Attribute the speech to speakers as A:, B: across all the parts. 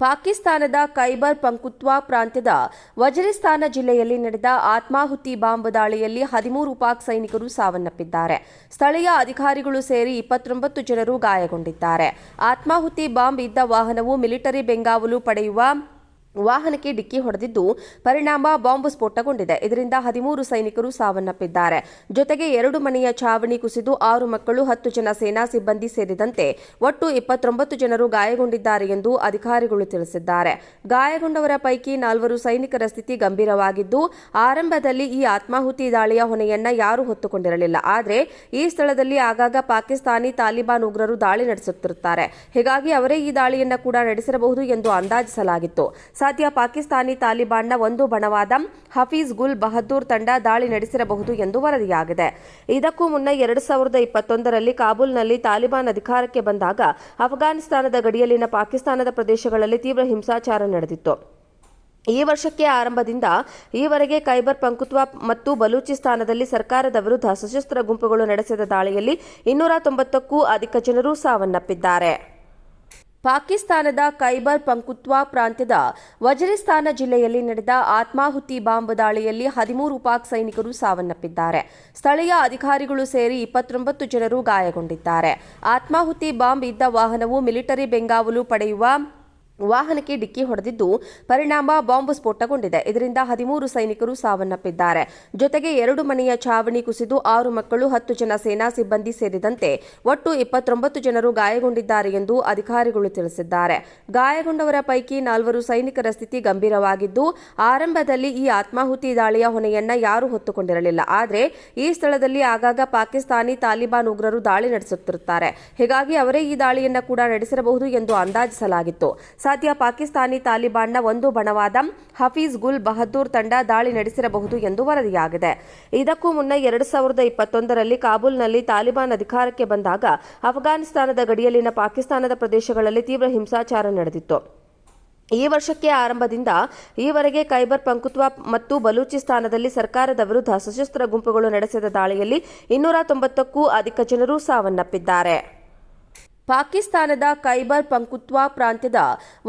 A: ಪಾಕಿಸ್ತಾನದ ಕೈಬರ್ ಪಂಕುತ್ವಾ ಪ್ರಾಂತ್ಯದ ವಜರಿಸ್ತಾನ ಜಿಲ್ಲೆಯಲ್ಲಿ ನಡೆದ ಆತ್ಮಾಹುತಿ ಬಾಂಬ್ ದಾಳಿಯಲ್ಲಿ ಹದಿಮೂರು ಪಾಕ್ ಸೈನಿಕರು ಸಾವನ್ನಪ್ಪಿದ್ದಾರೆ. ಸ್ಥಳೀಯ ಅಧಿಕಾರಿಗಳು ಸೇರಿ ಇಪ್ಪತ್ತೊಂಬತ್ತು ಜನರು ಗಾಯಗೊಂಡಿದ್ದಾರೆ. ಆತ್ಮಾಹುತಿ ಬಾಂಬ್ ಇದ್ದ ವಾಹನವು ಮಿಲಿಟರಿ ಬೆಂಗಾವಲು ಪಡೆಯುವ ವಾಹನಕ್ಕೆ ಡಿಕ್ಕಿ ಹೊಡೆದಿದ್ದು ಪರಿಣಾಮ ಬಾಂಬ್ ಸ್ಫೋಟಗೊಂಡಿದೆ. ಇದರಿಂದ ಹದಿಮೂರು ಸೈನಿಕರು ಸಾವನ್ನಪ್ಪಿದ್ದಾರೆ. ಜೊತೆಗೆ ಎರಡು ಮನೆಯ ಛಾವಣಿ ಕುಸಿದು ಆರು ಮಕ್ಕಳು, ಹತ್ತು ಜನ ಸೇನಾ ಸಿಬ್ಬಂದಿ ಸೇರಿದಂತೆ ಒಟ್ಟು ಇಪ್ಪತ್ತೊಂಬತ್ತು ಜನರು ಗಾಯಗೊಂಡಿದ್ದಾರೆ ಎಂದು ಅಧಿಕಾರಿಗಳು ತಿಳಿಸಿದ್ದಾರೆ. ಗಾಯಗೊಂಡವರ ಪೈಕಿ ನಾಲ್ವರು ಸೈನಿಕರ ಸ್ಥಿತಿ ಗಂಭೀರವಾಗಿದ್ದು, ಆರಂಭದಲ್ಲಿ ಈ ಆತ್ಮಾಹುತಿ ದಾಳಿಯ ಹೊಣೆಯನ್ನ ಯಾರೂ ಹೊತ್ತುಕೊಂಡಿರಲಿಲ್ಲ. ಆದರೆ ಈ ಸ್ಥಳದಲ್ಲಿ ಆಗಾಗ ಪಾಕಿಸ್ತಾನಿ ತಾಲಿಬಾನ್ ಉಗ್ರರು ದಾಳಿ ನಡೆಸುತ್ತಿರುತ್ತಾರೆ. ಹೀಗಾಗಿ ಅವರೇ ಈ ದಾಳಿಯನ್ನ ಕೂಡ ನಡೆಸಿರಬಹುದು ಎಂದು ಅಂದಾಜಿಸಲಾಗಿತ್ತು. ಸದ್ಯ ಪಾಕಿಸ್ತಾನಿ ತಾಲಿಬಾನ್ನ ಒಂದು ಬಣವಾದ ಹಫೀಜ್ ಗುಲ್ ಬಹದ್ದೂರ್ ತಂಡ ದಾಳಿ ನಡೆಸಿರಬಹುದು ಎಂದು ವರದಿಯಾಗಿದೆ. ಇದಕ್ಕೂ ಮುನ್ನ ಎರಡು ಸಾವಿರದ ಇಪ್ಪತ್ತೊಂದರಲ್ಲಿ ಕಾಬೂಲ್ನಲ್ಲಿ ತಾಲಿಬಾನ್ ಅಧಿಕಾರಕ್ಕೆ ಬಂದಾಗ ಅಫ್ಘಾನಿಸ್ತಾನದ ಗಡಿಯಲ್ಲಿನ ಪಾಕಿಸ್ತಾನದ ಪ್ರದೇಶಗಳಲ್ಲಿ ತೀವ್ರ ಹಿಂಸಾಚಾರ ನಡೆದಿತ್ತು. ಈ ವರ್ಷಕ್ಕೆ ಆರಂಭದಿಂದ ಈವರೆಗೆ ಖೈಬರ್ ಪಂಕುತ್ವ ಮತ್ತು ಬಲೂಚಿಸ್ತಾನದಲ್ಲಿ ಸರ್ಕಾರದ ವಿರುದ್ಧ ಸಶಸ್ತ್ರ ಗುಂಪುಗಳು ನಡೆಸಿದ ದಾಳಿಯಲ್ಲಿ ಇನ್ನೂರ ತೊಂಬತ್ತಕ್ಕೂ ಅಧಿಕ ಜನರು ಸಾವನ್ನಪ್ಪಿದ್ದಾರೆ. ಪಾಕಿಸ್ತಾನದ ಕೈಬರ್ ಪಂಕುತ್ವಾ ಪ್ರಾಂತ್ಯದ ವಜರಿಸ್ತಾನ ಜಿಲ್ಲೆಯಲ್ಲಿ ನಡೆದ ಆತ್ಮಾಹುತಿ ಬಾಂಬ್ ದಾಳಿಯಲ್ಲಿ ಹದಿಮೂರು ಪಾಕ್ ಸೈನಿಕರು ಸಾವನ್ನಪ್ಪಿದ್ದಾರೆ. ಸ್ಥಳೀಯ ಅಧಿಕಾರಿಗಳು ಸೇರಿ ಇಪ್ಪತ್ತೊಂಬತ್ತು ಜನರು ಗಾಯಗೊಂಡಿದ್ದಾರೆ. ಆತ್ಮಾಹುತಿ ಬಾಂಬ್ ಇದ್ದ ವಾಹನವು ಮಿಲಿಟರಿ ಬೆಂಗಾವಲು ಪಡೆಯುವ ವಾಹನಕ್ಕೆ ಡಿಕ್ಕಿ ಹೊಡೆದಿದ್ದು ಪರಿಣಾಮ ಬಾಂಬ್ ಸ್ಫೋಟಗೊಂಡಿದೆ. ಇದರಿಂದ ಹದಿಮೂರು ಸೈನಿಕರು ಸಾವನ್ನಪ್ಪಿದ್ದಾರೆ. ಜೊತೆಗೆ ಎರಡು ಮನೆಯ ಛಾವಣಿ ಕುಸಿದು ಆರು ಮಕ್ಕಳು, ಹತ್ತು ಜನ ಸೇನಾ ಸಿಬ್ಬಂದಿ ಸೇರಿದಂತೆ ಒಟ್ಟು ಇಪ್ಪತ್ತೊಂಬತ್ತು ಜನರು ಗಾಯಗೊಂಡಿದ್ದಾರೆ ಎಂದು ಅಧಿಕಾರಿಗಳು ತಿಳಿಸಿದ್ದಾರೆ. ಗಾಯಗೊಂಡವರ ಪೈಕಿ ನಾಲ್ವರು ಸೈನಿಕರ ಸ್ಥಿತಿ ಗಂಭೀರವಾಗಿದ್ದು, ಆರಂಭದಲ್ಲಿ ಈ ಆತ್ಮಾಹುತಿ ದಾಳಿಯ ಹೊಣೆಯನ್ನ ಯಾರೂ ಹೊತ್ತುಕೊಂಡಿರಲಿಲ್ಲ. ಆದರೆ ಈ ಸ್ಥಳದಲ್ಲಿ ಆಗಾಗ ಪಾಕಿಸ್ತಾನಿ ತಾಲಿಬಾನ್ ಉಗ್ರರು ದಾಳಿ ನಡೆಸುತ್ತಿರುತ್ತಾರೆ. ಹೀಗಾಗಿ ಅವರೇ ಈ ದಾಳಿಯನ್ನ ಕೂಡ ನಡೆಸಿರಬಹುದು ಎಂದು ಅಂದಾಜಿಸಲಾಗಿತ್ತು. ಸದ್ಯ ಪಾಕಿಸ್ತಾನಿ ತಾಲಿಬಾನ್ನ ಒಂದು ಬಣವಾದ ಹಫೀಜ್ ಗುಲ್ ಬಹದ್ದೂರ್ ತಂಡ ದಾಳಿ ನಡೆಸಿರಬಹುದು ಎಂದು ವರದಿಯಾಗಿದೆ. ಇದಕ್ಕೂ ಮುನ್ನ ಎರಡು ಸಾವಿರದ ಇಪ್ಪತ್ತೊಂದರಲ್ಲಿ ಕಾಬೂಲ್ನಲ್ಲಿ ತಾಲಿಬಾನ್ ಅಧಿಕಾರಕ್ಕೆ ಬಂದಾಗ ಅಫ್ಘಾನಿಸ್ತಾನದ ಗಡಿಯಲ್ಲಿನ ಪಾಕಿಸ್ತಾನದ ಪ್ರದೇಶಗಳಲ್ಲಿ ತೀವ್ರ ಹಿಂಸಾಚಾರ ನಡೆದಿತ್ತು. ಈ ವರ್ಷಕ್ಕೆ ಆರಂಭದಿಂದ ಈವರೆಗೆ ಖೈಬರ್ ಪಂಕುತ್ವಾ ಮತ್ತು ಬಲೂಚಿಸ್ತಾನದಲ್ಲಿ ಸರ್ಕಾರದ ವಿರುದ್ಧ ಸಶಸ್ತ್ರ ಗುಂಪುಗಳು ನಡೆಸಿದ ದಾಳಿಯಲ್ಲಿ ಇನ್ನೂರ ತೊಂಬತ್ತಕ್ಕೂ ಅಧಿಕ ಜನರು ಸಾವನ್ನಪ್ಪಿದ್ದಾರೆ. ಪಾಕಿಸ್ತಾನದ ಕೈಬರ್ ಪಂಕುತ್ವಾ ಪ್ರಾಂತ್ಯದ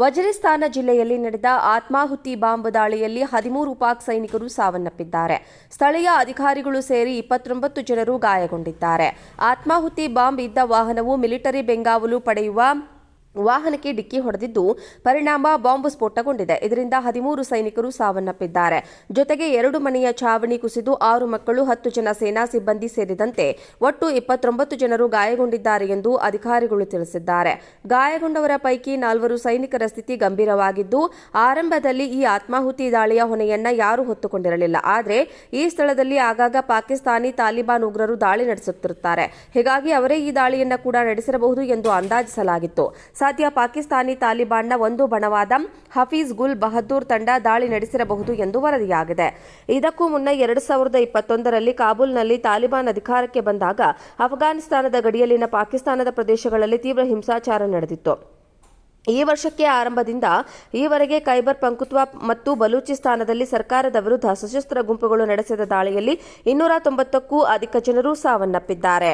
A: ವಜರಿಸ್ತಾನ ಜಿಲ್ಲೆಯಲ್ಲಿ ನಡೆದ ಆತ್ಮಾಹುತಿ ಬಾಂಬ್ ದಾಳಿಯಲ್ಲಿ ಹದಿಮೂರು ಪಾಕ್ ಸೈನಿಕರು ಸಾವನ್ನಪ್ಪಿದ್ದಾರೆ. ಸ್ಥಳೀಯ ಅಧಿಕಾರಿಗಳು ಸೇರಿ ಇಪ್ಪತ್ತೊಂಬತ್ತು ಜನರು ಗಾಯಗೊಂಡಿದ್ದಾರೆ. ಆತ್ಮಾಹುತಿ ಬಾಂಬ್ ಇದ್ದ ವಾಹನವು ಮಿಲಿಟರಿ ಬೆಂಗಾವಲು ಪಡೆಯುವ ವಾಹನಕ್ಕೆ ಡಿಕ್ಕಿ ಹೊಡೆದಿದ್ದು ಪರಿಣಾಮ ಬಾಂಬ್ ಸ್ಫೋಟಗೊಂಡಿದೆ. ಇದರಿಂದ ಹದಿಮೂರು ಸೈನಿಕರು ಸಾವನ್ನಪ್ಪಿದ್ದಾರೆ. ಜೊತೆಗೆ ಎರಡು ಮನೆಯ ಛಾವಣಿ ಕುಸಿದು ಆರು ಮಕ್ಕಳು, ಹತ್ತು ಜನ ಸೇನಾ ಸಿಬ್ಬಂದಿ ಸೇರಿದಂತೆ ಒಟ್ಟು ಇಪ್ಪತ್ತೊಂಬತ್ತು ಜನರು ಗಾಯಗೊಂಡಿದ್ದಾರೆ ಎಂದು ಅಧಿಕಾರಿಗಳು ತಿಳಿಸಿದ್ದಾರೆ. ಗಾಯಗೊಂಡವರ ಪೈಕಿ ನಾಲ್ವರು ಸೈನಿಕರ ಸ್ಥಿತಿ ಗಂಭೀರವಾಗಿದ್ದು, ಆರಂಭದಲ್ಲಿ ಈ ಆತ್ಮಾಹುತಿ ದಾಳಿಯ ಹೊಣೆಯನ್ನ ಯಾರೂ ಹೊತ್ತುಕೊಂಡಿರಲಿಲ್ಲ. ಆದರೆ ಈ ಸ್ಥಳದಲ್ಲಿ ಆಗಾಗ ಪಾಕಿಸ್ತಾನಿ ತಾಲಿಬಾನ್ ಉಗ್ರರು ದಾಳಿ ನಡೆಸುತ್ತಿರುತ್ತಾರೆ. ಹೀಗಾಗಿ ಅವರೇ ಈ ದಾಳಿಯನ್ನ ಕೂಡ ನಡೆಸಿರಬಹುದು ಎಂದು ಅಂದಾಜಿಸಲಾಗಿತ್ತು. ಸದ್ಯ ಪಾಕಿಸ್ತಾನಿ ತಾಲಿಬಾನ್ನ ಒಂದು ಬಣವಾದ ಹಫೀಜ್ ಗುಲ್ ಬಹದ್ದೂರ್ ತಂಡ ದಾಳಿ ನಡೆಸಿರಬಹುದು ಎಂದು ವರದಿಯಾಗಿದೆ. ಇದಕ್ಕೂ ಮುನ್ನ ಎರಡು ಸಾವಿರದ ಇಪ್ಪತ್ತೊಂದರಲ್ಲಿ ಕಾಬೂಲ್ನಲ್ಲಿ ತಾಲಿಬಾನ್ ಅಧಿಕಾರಕ್ಕೆ ಬಂದಾಗ ಅಫ್ಘಾನಿಸ್ತಾನದ ಗಡಿಯಲ್ಲಿನ ಪಾಕಿಸ್ತಾನದ ಪ್ರದೇಶಗಳಲ್ಲಿ ತೀವ್ರ ಹಿಂಸಾಚಾರ ನಡೆದಿತ್ತು. ಈ ವರ್ಷಕ್ಕೆ ಆರಂಭದಿಂದ ಈವರೆಗೆ ಖೈಬರ್ ಪಂಕುತ್ವ ಮತ್ತು ಬಲೂಚಿಸ್ತಾನದಲ್ಲಿ ಸರ್ಕಾರದ ವಿರುದ್ಧ ಸಶಸ್ತ್ರ ಗುಂಪುಗಳು ನಡೆಸಿದ ದಾಳಿಯಲ್ಲಿ ಇನ್ನೂರ ತೊಂಬತ್ತಕ್ಕೂ ಅಧಿಕ ಜನರು ಸಾವನ್ನಪ್ಪಿದ್ದಾರೆ.